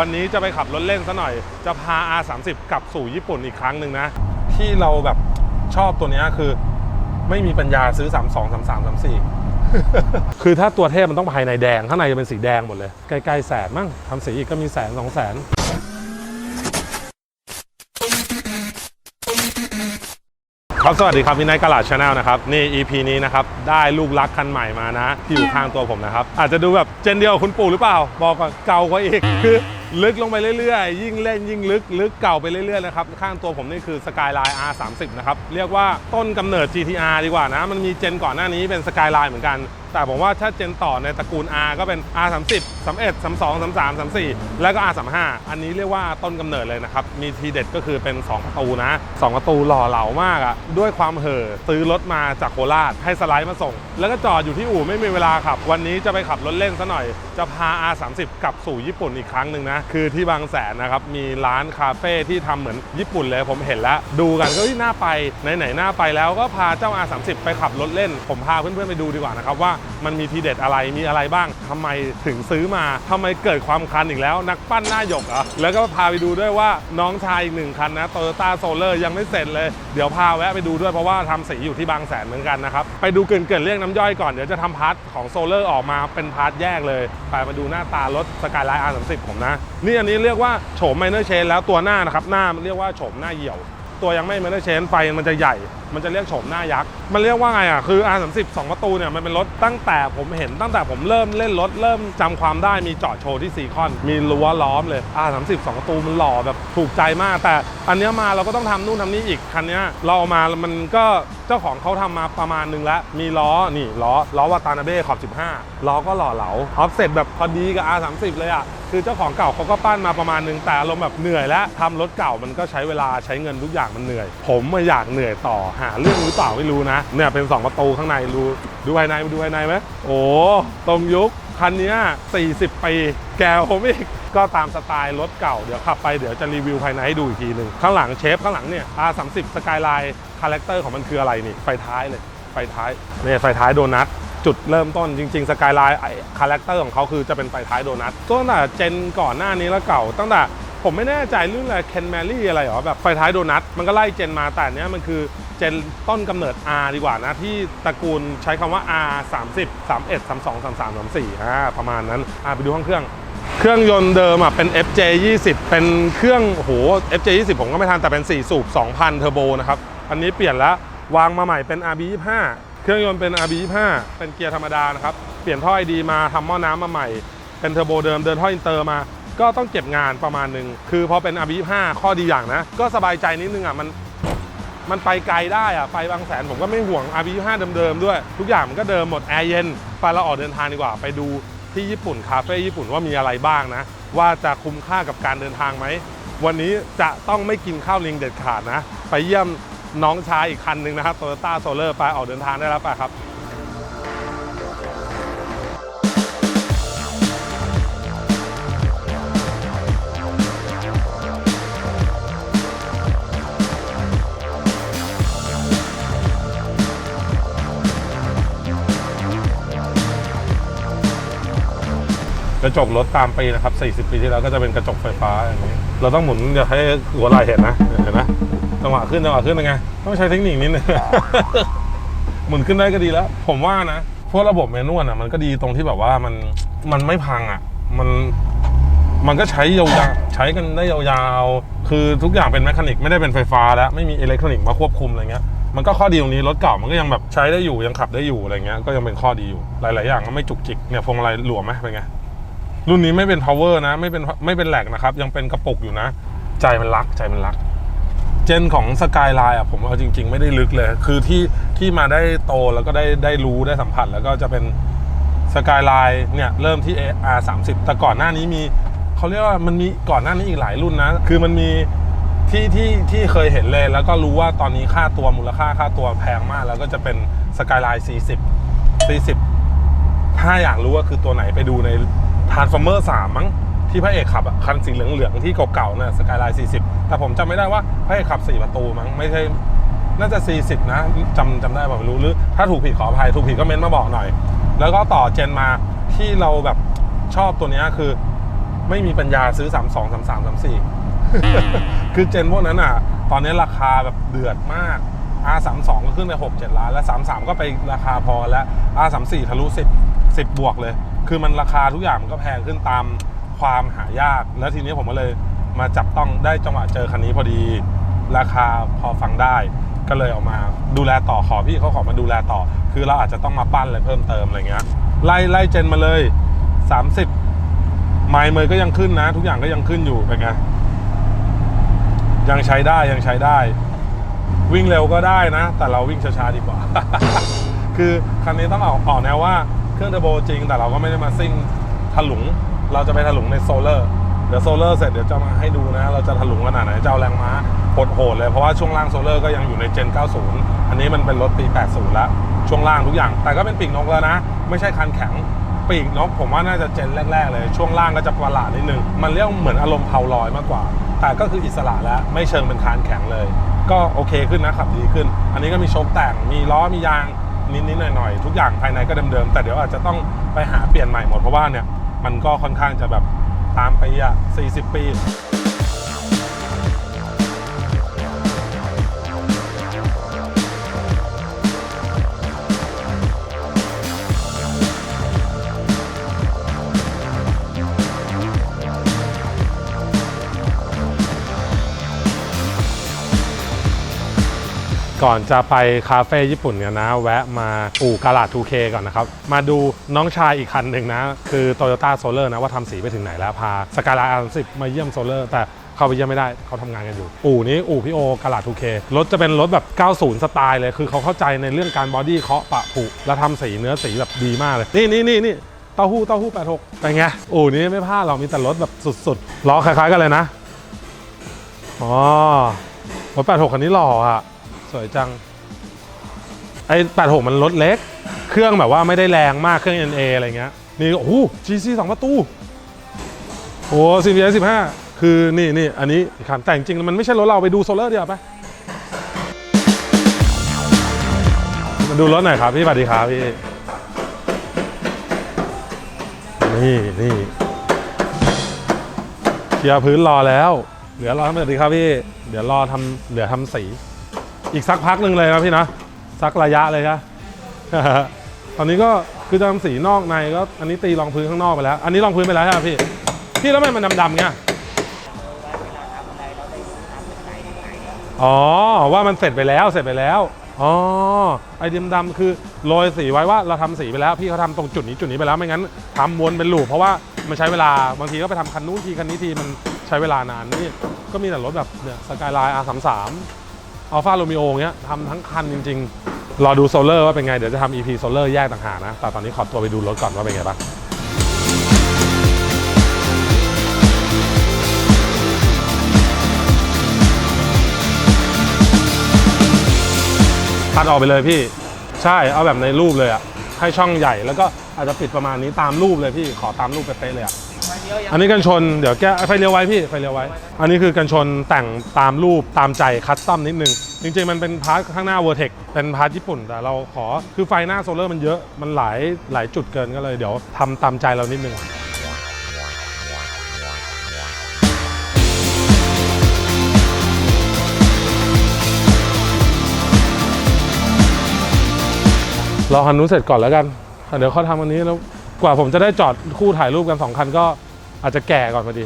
วันนี้จะไปขับรถเล่นซะหน่อย จะพา R30 กลับสู่ญี่ปุ่นอีกครั้งหนึ่งนะ ที่เราแบบชอบตัวนี้คือ ไม่มีปัญญาซื้อ 32 33 34 คือถ้าตัวเทพมันต้องภายในแดง ข้างในจะเป็นสีแดงหมดเลย ใกล้ๆแสนมั้งทำสีอีกก็มีแสนสองแสนครับสวัสดีครับวินัยกลาดชาแนลนะครับนี่ EP นี้นะครับได้ลูกรักคันใหม่มานะ ที่อยู่ข้างตัวผมนะครับ อาจจะดูแบบเจนเดียวคุณปู่หรือเปล่า บอกก่อนเก่ากว่าอีกคือ ลึกลงไปเรื่อยๆ ยิ่งเล่นยิ่งลึก ลึกเก่าไปเรื่อยๆนะครับข้างตัวผมนี่คือ Skyline R30 นะครับ เรียกว่าต้นกำเนิด GTR ดีกว่านะ มันมีเจนก่อนหน้านี้เป็น Skyline เหมือนกัน แต่ผมว่าถ้าเจนต่อในตระกูล R ก็เป็น R30 31 32 33 34 แล้วก็ R35 อันนี้เรียกว่าต้นกำเนิดเลยนะครับ มีทีเด็ดก็คือเป็น 2 ประตูนะ 2 ประตูหล่อเหลามากอะ่ะด้วยความเห่อซื้อรถมาจากโคราชให้สไลด์มาส่ง แล้วก็จอดอยู่ที่อู่ไม่มีเวลาขับ วันนี้จะไปขับรถเล่นซะหน่อย จะพา R30 กลับสู่ญี่ปุ่นอีกครั้งหนึ่งนะ คือที่บางแสนนะครับ มีร้านคาเฟ่ที่ทำเหมือนญี่ปุ่นเลยผมเห็นแล้ว ดูกันก็เฮ้ยน่าไปไหนๆน่าไปแล้วก็พาเจ้า R30 ไปขับรถเล่น ผมพาเพื่อนๆไปดูดีกว่านะครับว่ามันมีทีเด็ดอะไรมีอะไรบ้างทำไมถึงซื้อมาทำไมเกิดความคันอีกแล้ว นักปั้นหน้าหยกอะแล้วก็พาไปดูด้วยว่าน้องชายอีกหนึ่งคันนะ Toyota Solar ยังไม่เสร็จเลย เดี๋ยวพาแวะไปดูด้วยเพราะว่าทำสีอยู่ที่บางแสนเหมือนกันนะครับ ไปดูเกินเกินเรียกน้ำย่อยก่อน เดี๋ยวจะทำพาร์ทของโซลาร์ออกมาเป็นพาร์ทแยกเลยไปมาดูหน้าตารถสกายไลน์ R30 ผมนะนี่อันนี้เรียกว่าโฉมไมเนอร์เชนแล้วตัวหน้านะครับหน้ามันเรียกว่าโฉมหน้าเหี่ยว ตัวยังไม่ไมเนอร์เชนไฟมันจะใหญ่มันจะเรียกโฉมหน้ายักษ์ มันเรียกว่าไงอะ คือ R30 2 ประตูเนี่ย มันเป็นรถตั้งแต่ผมเห็นตั้งแต่ผมเริ่มเล่นรถ เริ่มจำความได้มีจอดโชว์ที่ซีคอน มีรั้วล้อมเลย R30 2 ประตูมันหล่อแบบถูกใจมาก แต่อันเนี้ยมาเราก็ต้องทำนู่นทำนี่อีก คันเนี้ยเราเอามา มันก็เจ้าของเขาทำมาประมาณนึงแล้ว มีล้อ นี่ล้อ ล้อวาตานาเบ้ขอบ 15 ล้อก็หล่อเหลา ออฟเซ็ตแบบพอดีกับ R30 เลยอะ คือเจ้าของเก่าเขาก็ปั้นมาประมาณนึง แต่อารมณ์แบบเหนื่อยแล้วทำรถเก่ามันก็ใช้เวลาใช้เงินทุกอย่างมันเหนื่อย ผมมาอยากเหนื่อยต่อหาเรื่องหรือเปล่าไม่รู้นะ เนี่ยเป็น 2 ประตูข้างในดูดูภายในดูภายในไหมโอ้ตรงยุคคันนี้40 ปี แกวผมอีก ก็ตามสไตล์รถเก่า เดี๋ยวขับไปเดี๋ยวจะรีวิวภายในให้ดูอีกทีหนึ่งข้างหลังเชฟข้างหลังเนี่ย R30 สกายไลน์คาแรคเตอร์ของมันคืออะไรนี่ ไฟท้ายเลย ไฟท้ายเนี่ยไฟท้ายโดนัทจุดเริ่มต้นจริง ๆ สกายไลน์คาแรคเตอร์ของเขาคือจะเป็นไฟท้ายโดนัทตั้งแต่เจนก่อนหน้านี้แล้วเก่าตั้งแต่ ผมไม่แน่ใจรุ่นอะไรเคนแมรี่อะไรหรอแบบไฟท้ายโดนัทมันก็ไล่เจนมาแต่เนี้ยมันคือเจนต้นกำเนิด R ดีกว่านะ ที่ตระกูลใช้คำว่า R 30 31 32 33 34อ่าประมาณนั้นอ่าไปดูห้องเครื่อง เครื่องยนต์เดิมอะเป็น FJ 20เป็นเครื่องโอ้โห FJ 20ผมก็ไม่ทันแต่เป็น 4 สูบ 2,000 เทอร์โบนะครับ อันนี้เปลี่ยนแล้ววางมาใหม่เป็น RB 25เครื่องยนต์เป็น RB 25เป็นเกียร์ธรรมดานะครับ เปลี่ยนท่อไอดีมาทำหม้อน้ำมาใหม่ เป็นเทอร์โบเดิมเดินท่ออินเตอร์มา ก็ต้องเก็บงานประมาณหนึ่งคือพอเป็น RB 25 ข้อดีอย่างนะ ก็สบายใจนิดนึงอะมันมันไปไกลได้อะไปบางแสนผมก็ไม่ห่วง RB5 เดิมๆด้วย ทุกอย่างมันก็เดิมหมดแอร์เย็นไปเราออกเดินทางดีกว่า ไปดูที่ญี่ปุ่นคาเฟ่ญี่ปุ่นว่ามีอะไรบ้างนะ ว่าจะคุ้มค่ากับการเดินทางไหม วันนี้จะต้องไม่กินข้าวลิงเด็ดขาดนะ ไปเยี่ยมน้องชายอีกคันหนึ่งนะครับ Toyota Solar ไปออกเดินทางได้แล้วไปครับ ระจกรถตามปีนะครับ 40 ปีที่แล้วก็จะเป็นกระจกไฟฟ้าอย่างนี้ เราต้องหมุนอย่าให้หัวไหล่เห็นนะ เห็นไหมจังหวะขึ้นจังหวะขึ้นยังไง ต้องใช้เทคนิคนิดนึง หมุนขึ้นได้ก็ดีแล้ว ผมว่านะ พวกระบบเมนวลอะมันก็ดีตรงที่แบบว่ามันมันไม่พังอะ มันมันก็ใช้ยาวๆใช้กันได้ยาวๆ คือทุกอย่างเป็นแมคานิกไม่ได้เป็นไฟฟ้าแล้ว ไม่มีอิเล็กทรอนิกส์มาควบคุมอะไรเงี้ย มันก็ข้อดีตรงนี้รถเก่ามันก็ยังแบบใช้ได้อยู่ยังขับได้อยู่อะไรเงี้ย ก็ยังเป็นข้อดีอยู่ หลายๆอย่างก็ไม่จุกจิกเนี่ยพวงมาลัยหลวมไหมเป็นไง รุ่นนี้ไม่เป็น power นะ ไม่เป็นไม่เป็นแหลกนะครับ ยังเป็นกระปุกอยู่นะ ใจมันรักใจมันรัก เจนของสกายไลน์อะผมเอาจริง ๆ ไม่ได้ลึกเลย คือที่ที่มาได้โตแล้วก็ได้ได้รู้ได้สัมผัส แล้วก็จะเป็นสกายไลน์เนี่ยเริ่มที่ R 3 0แต่ก่อนหน้านี้มีเขาเรียกว่ามันมีก่อนหน้านี้อีกหลายรุ่นนะ คือมันมีที่ที่ที่เคยเห็นเลยแล้วก็รู้ว่าตอนนี้ค่าตัวมูลค่าค่าตัวแพงมาก แล้วก็จะเป็นสกายไลน์40 40 ถ้าอยากรู้ว่าคือตัวไหนไปดูใน Transformer 3มั้งที่พระเอกขับอะคันสีเหลืองๆที่เก่าๆน่ะสกายไลน์40แต่ผมจำไม่ได้ว่าพระเอกขับ4ประตูมั้งไม่ใช่น่าจะ 40 นะจำจำได้ป่ะไม่รู้หรือ ถ้าถูกผิดขออภัย ถูกผิดก็เม้นมาบอกหน่อย แล้วก็ต่อเจนมาที่เราแบบชอบตัวนี้คือ ไม่มีปัญญาซื้อ 3 2 3 3 3 4 คือเจนพวกนั้นอะ ตอนนี้ราคาแบบเดือดมาก R32 ก็ขึ้นไป 6 7 ล้าน แล้ว 33 ก็ไปราคาพอแล้ว R34 ทะลุ 10 10 บวกเลย คือมันราคาทุกอย่างมันก็แพงขึ้นตามความหายาก แล้วทีนี้ผมก็เลยมาจับต้องได้จังหวะเจอคันนี้พอดี ราคาพอฟังได้ ก็เลยเอามาดูแลต่อขอพี่เขาขอมาดูแลต่อ คือเราอาจจะต้องมาปั้นอะไรเพิ่มเติมอะไรเงี้ยไล่ไล่เจนมาเลย 30 ไมล์เมย์ก็ยังขึ้นนะ ทุกอย่างก็ยังขึ้นอยู่เป็นไงยังใช้ได้ยังใช้ได้ วิ่งเร็วก็ได้นะ แต่เราวิ่งช้าๆดีกว่า คือคันนี้ต้องออกออกแนวว่า เครื่องเทอร์โบจริง แต่เราก็ไม่ได้มาซิ่งถลุง เราจะไปถลุงในโซลาร์เดี๋ยวโซลาร์เสร็จเดี๋ยวจะมาให้ดูนะ เราจะถลุงขนาดไหนจะเอาแรงม้าโหดๆเลยเพราะว่าช่วงล่างโซลาร์ก็ยังอยู่ในเจน 90 อันนี้มันเป็นรถปี 80 แล้ว ช่วงล่างทุกอย่าง แต่ก็เป็นปีกนกแล้วนะ ไม่ใช่คันแข็งปีกนกผมว่าน่าจะเจนแรก ๆ เลย ช่วงล่างก็จะประหลาดนิดนึง มันเรียกเหมือนอารมณ์เพาลอยมากกว่า แต่ก็คืออิสระแล้วไม่เชิงเป็นคานแข็งเลย ก็โอเคขึ้นนะขับดีขึ้น อันนี้ก็มีโชคแต่งมีล้อมียาง นิดๆหน่อยๆทุกอย่างภายในก็เดิมๆแต่เดี๋ยวอาจจะต้องไปหาเปลี่ยนใหม่หมดเพราะว่าเนี่ยมันก็ค่อนข้างจะแบบตามไปอะ40 ปี ก่อนจะไปคาเฟ่ญี่ปุ่นกันนะ แวะมาอู่กาลาด 2K ก่อนนะครับ มาดูน้องชายอีกคันหนึ่งนะ คือ Toyota Solar นะว่าทำสีไปถึงไหนแล้ว พาสกายไลน์ R10 มาเยี่ยม Solar แต่เข้าไปเยี่ยมไม่ได้เขาทำงานกันอยู่ อู่นี้อู่พี่โอกาลาด 2K รถจะเป็นรถแบบ 90 สไตล์เลย คือเขาเข้าใจในเรื่องการบอดี้เคาะปะผุแล้วทำสีเนื้อสีแบบดีมากเลย นี่นี่นี่นี่เต้าหู้เต้าหู้86เป็นไงอู่นี้ไม่พลาดเรามีแต่รถแบบสุดๆล้อคล้ายๆกันเลยนะอ๋อรถ86คันนี้หล่ออะ วยจัง ไอ้86มันรถเล็ก เครื่องแบบว่าไม่ได้แรงมากเครื่อง NA อะไรเงี้ย นี่โอ้โห GC 2 ประตู โอ้ CBS 15คือนี่นี่อันนี้อีกคันแต่จริงๆมันไม่ใช่รถเราไปดูโซลเลอร์ดีกว่าปะมาดูรถหน่อยครับพี่สวัสดีครับพี่ นี่นี่เคลียร์พื้นรอแล้ว เหลือรอทำสวัสดีครับพี่ เดี๋ยวรอทำเหลือทำสี อีกสักพักหนึ่งเลยนะพี่นะสักระยะเลยครับตอนนี้ก็คือทำสีนอกในก็อันนี้ตีรองพื้นข้างนอกไปแล้ว อันนี้รองพื้นไปแล้วใช่ไหมพี่พี่แล้วทำไมมันดำๆเงี้ยอ๋อว่ามันเสร็จไปแล้วเสร็จไปแล้วอ๋อไอเดียมดำคือโรยสีไว้ว่าเราทำสีไปแล้วพี่เขาทำตรงจุดนี้จุดนี้ไปแล้วไม่งั้นทำวนเป็นลูปเพราะว่ามันใช้เวลาบางทีก็ไปทำคันนู้นทีคันนี้ทีมันใช้เวลานานนี่ก็มีแต่รถแบบเนี่ยสกายไลน์ R33 อัลฟาโรมิโอเงี้ยทำทั้งคันจริง ๆ รอดูโซลเลอร์ว่าเป็นไง เดี๋ยวจะทำ EP โซลเลอร์แยกต่างหากนะ แต่ตอนนี้ขอตัวไปดูรถก่อนว่าเป็นไงบ้างตัดออกไปเลยพี่ ใช่เอาแบบในรูปเลยอะให้ช่องใหญ่แล้วก็อาจจะปิดประมาณนี้ตามรูปเลยพี่ขอตามรูปเป๊ะเลยอะ อันนี้กันชนเดี๋ยวแก้ไฟเลี้ยวไว้พี่ไฟเลี้ยวไว้ อันนี้คือกันชนแต่งตามรูปตามใจคัสตอมนิดนึง จริงๆ มันเป็นพาร์ทข้างหน้าเวอร์เทคเป็นพาร์ทญี่ปุ่น แต่เราขอคือไฟหน้าโซลเลอร์มันเยอะมันหลายหลายจุดเกินก็เลยเดี๋ยวทำตามใจเรานิดนึงรอคันนู้นเสร็จก่อนแล้วกัน เดี๋ยวเขาทำอันนี้แล้วกว่าผมจะได้จอดคู่ถ่ายรูปกันสองคันก็ อาจจะแก่ก่อนพอดี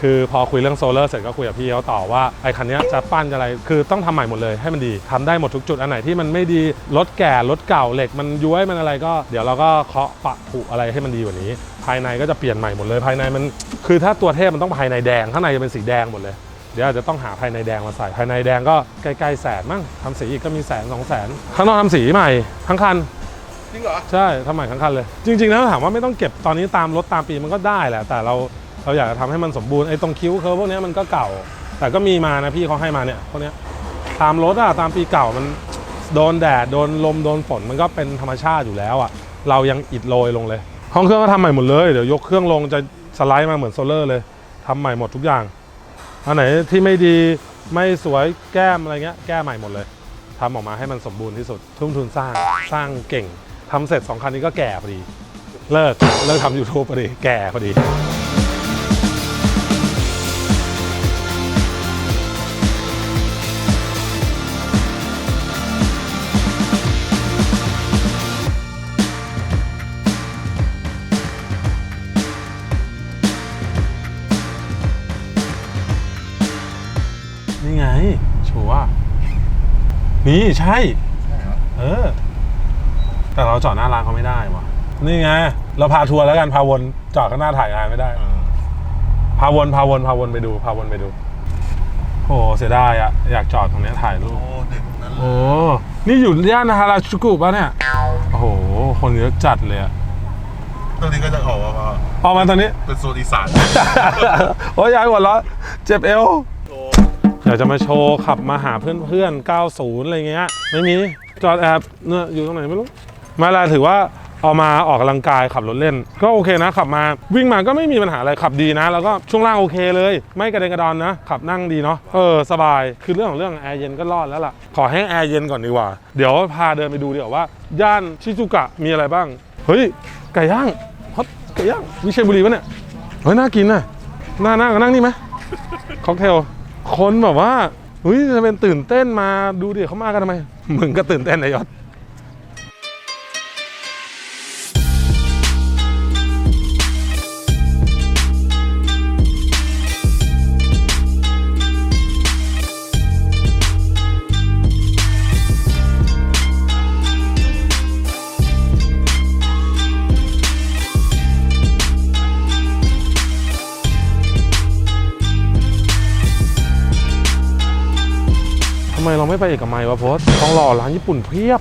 คือพอคุยเรื่องโซลเลอร์เสร็จก็คุยกับพี่เขาต่อว่าไอ้คันนี้จะปั้นอะไรคือต้องทำใหม่หมดเลยให้มันดีทำได้หมดทุกจุดอันไหนที่มันไม่ดีรถแก่รถเก่าเหล็กมันย้วยมันอะไรก็เดี๋ยวเราก็เคาะปะผุอะไรให้มันดีกว่านี้ ภายในก็จะเปลี่ยนใหม่หมดเลยภายในมัน คือถ้าตัวเทพมันต้องภายในแดงข้างในจะเป็นสีแดงหมดเลยเดี๋ยวอาจจะต้องหาภายในแดงมาใส่ภายในแดงก็ใกล้ๆแสนมั้งทำสีอีกก็มีแสนสองแสนข้างนอกทำสีใหม่ทั้งคัน จริงเหรอ ใช่ทำใหม่ทั้งคันเลย จริงๆแล้วถามว่าไม่ต้องเก็บตอนนี้ตามรถตามปีมันก็ได้แหละ แต่เราเราอยากจะทำให้มันสมบูรณ์ไอ้ตรงคิ้วเคิร์ฟพวกเนี้ยมันก็เก่า แต่ก็มีมานะพี่เขาให้มาเนี่ยพวกเนี้ยตามรถอะตามปีเก่ามันโดนแดดโดนลมโดนฝนมันก็เป็นธรรมชาติอยู่แล้วอะเรายังอิดโรยลงเลย ห้องเครื่องก็ทำใหม่หมดเลยเดี๋ยวยกเครื่องลงจะสไลด์มาเหมือนโซลเลอร์เลยทำใหม่หมดทุกอย่างอันไหนที่ไม่ดีไม่สวยแก้มอะไรเงี้ยแก้ใหม่หมดเลยทำออกมาให้มันสมบูรณ์ที่สุดทุ่มทุนสร้างสร้างเก่ง ทำเสร็จสองคันนี้ก็แก่พอดี เลิกเลิกทำ YouTube พอดี แก่พอดี นี่ไงชัวร์นี่ใช่ แต่เราจอดหน้าร้านเขาไม่ได้วะนี่ไง เราพาทัวร์แล้วกันพาวนจอดข้างหน้าถ่ายงานไม่ได้ พาวนพาวนพาวนไปดู พาวนไปดูโอ้เสียดายอะอยากจอดตรงเนี้ยถ่ายรูป โอ้เด็กนั้นเลโอ้ ยนี่อยู่ย่านฮาราจูกุป่ะเนี่ย โอ้โห คนเยอะจัดเลยอะตรงนี้ก็จะออกมาออกมาตอนนี้ เป็นโซนอีสาน โอ้ยยายหัวเราะเจ็บเอวโอ้อยากจะมาโชว์ขับมาหาเพื่อนๆ 90 อะไรเงี้ย ไม่มี จอดแอบเนี่ยอยู่ตรงไหนไม่รู้ มาลวถือว่าเอามาออกกำลังกายขับรถเล่น ก็โอเคนะ ขับมาวิ่งมาก็ไม่มีปัญหาอะไรขับดีนะ แล้วก็ช่วงล่างโอเคเลย ไม่กระเด็นกระดอนนะ ขับนั่งดีเนาะเออสบายคือเรื่องของเรื่องแอร์เย็นก็รอดแล้วล่ะ ขอให้แอร์เย็นก่อนดีกว่า เดี๋ยวพาเดินไปดูดีกว่าว่า ย่านชิซูกะมีอะไรบ้าง เฮ้ยไก่ย่างฮอตไก่ย่างวิเชียรบุรีปะเนี่ยเฮ้ยน่ากินน่ะน่านั่งก็นั่งนี่ไหมค็อกเทลคนแบบว่าเฮ้ยจะเป็นตื่นเต้นมาดูดิเขามากันทำไมมึงก็ตื่นเต้นนายยศ ทำไมเราไม่ไปเอกมัยวะโพสทองหล่อร้านญี่ปุ่นเพียบ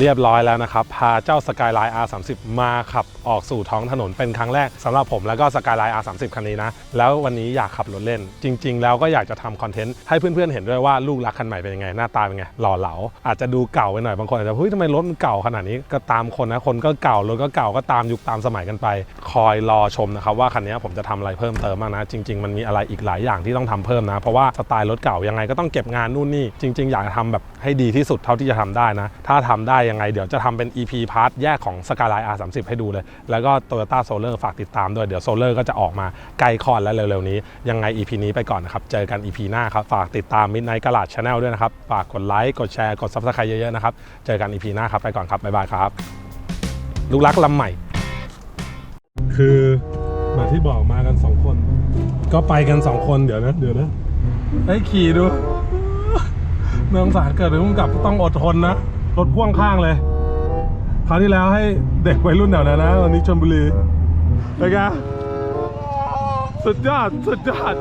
เรียบร้อยแล้วนะครับ พาเจ้า Skyline R30 มาขับออกสู่ท้องถนนเป็นครั้งแรกสำหรับผมแล้วก็ Skyline R30 คันนี้นะ แล้ววันนี้อยากขับรถเล่น จริง ๆ แล้วก็อยากจะทำคอนเทนต์ให้เพื่อนๆ เห็นด้วยว่าลูกรักคันใหม่เป็นยังไง หน้าตาเป็นไง หล่อเหลา อาจจะดูเก่าไปหน่อยบางคนอาจจะเฮ้ยทำไมรถมันเก่าขนาดนี้ก็ตามคนนะคนก็เก่ารถก็เก่าก็ตามยุคตามสมัยกันไป คอยรอชมนะครับว่าคันนี้ผมจะทำอะไรเพิ่มเติมบ้างนะ จริง ๆ มันมีอะไรอีกหลายอย่างที่ต้องทำเพิ่มนะ เพราะว่าสไตล์รถเก่ายังไงก็ต้องเก็บงานนู่นนี่จริง ๆ อยากจะทำแบบให้ดีที่สุดเท่าที่จะทำได้นะ ถ้าทำได้ยังไง เดี๋ยวจะทำเป็น EP พาร์ทแยกของ Skyline R30 ให้ดูเลย แล้วก็ Toyota Solar ฝากติดตามด้วย เดี๋ยว Solar ก็จะออกมาใกล้คลอดแล้วเร็วๆนี้ ยังไง EP นี้ไปก่อนนะครับ เจอกัน EP หน้าครับ ฝากติดตาม Midnight Garage Channel ด้วยนะครับ ฝากกดไลค์ กดแชร์ กด Subscribe เยอะๆนะครับ เจอกัน EP หน้าครับ ไปก่อนครับ บ๊ายบายครับ ลูกรักลำใหม่ คือมาที่บอกมากัน 2 คน ก็ไปกัน 2 คน เดี๋ยวนะ เดี๋ยวนะไอ้ขี่ดูเมืองสารเกิดเป็นผู้กำกับต้องอดทนนะ รถพ่วงข้างเลย คราวที่แล้วให้เด็กวัยรุ่นแถวนั้นนะวันนี้ชลบุรีเป็นไงสุดยอด สุดยอด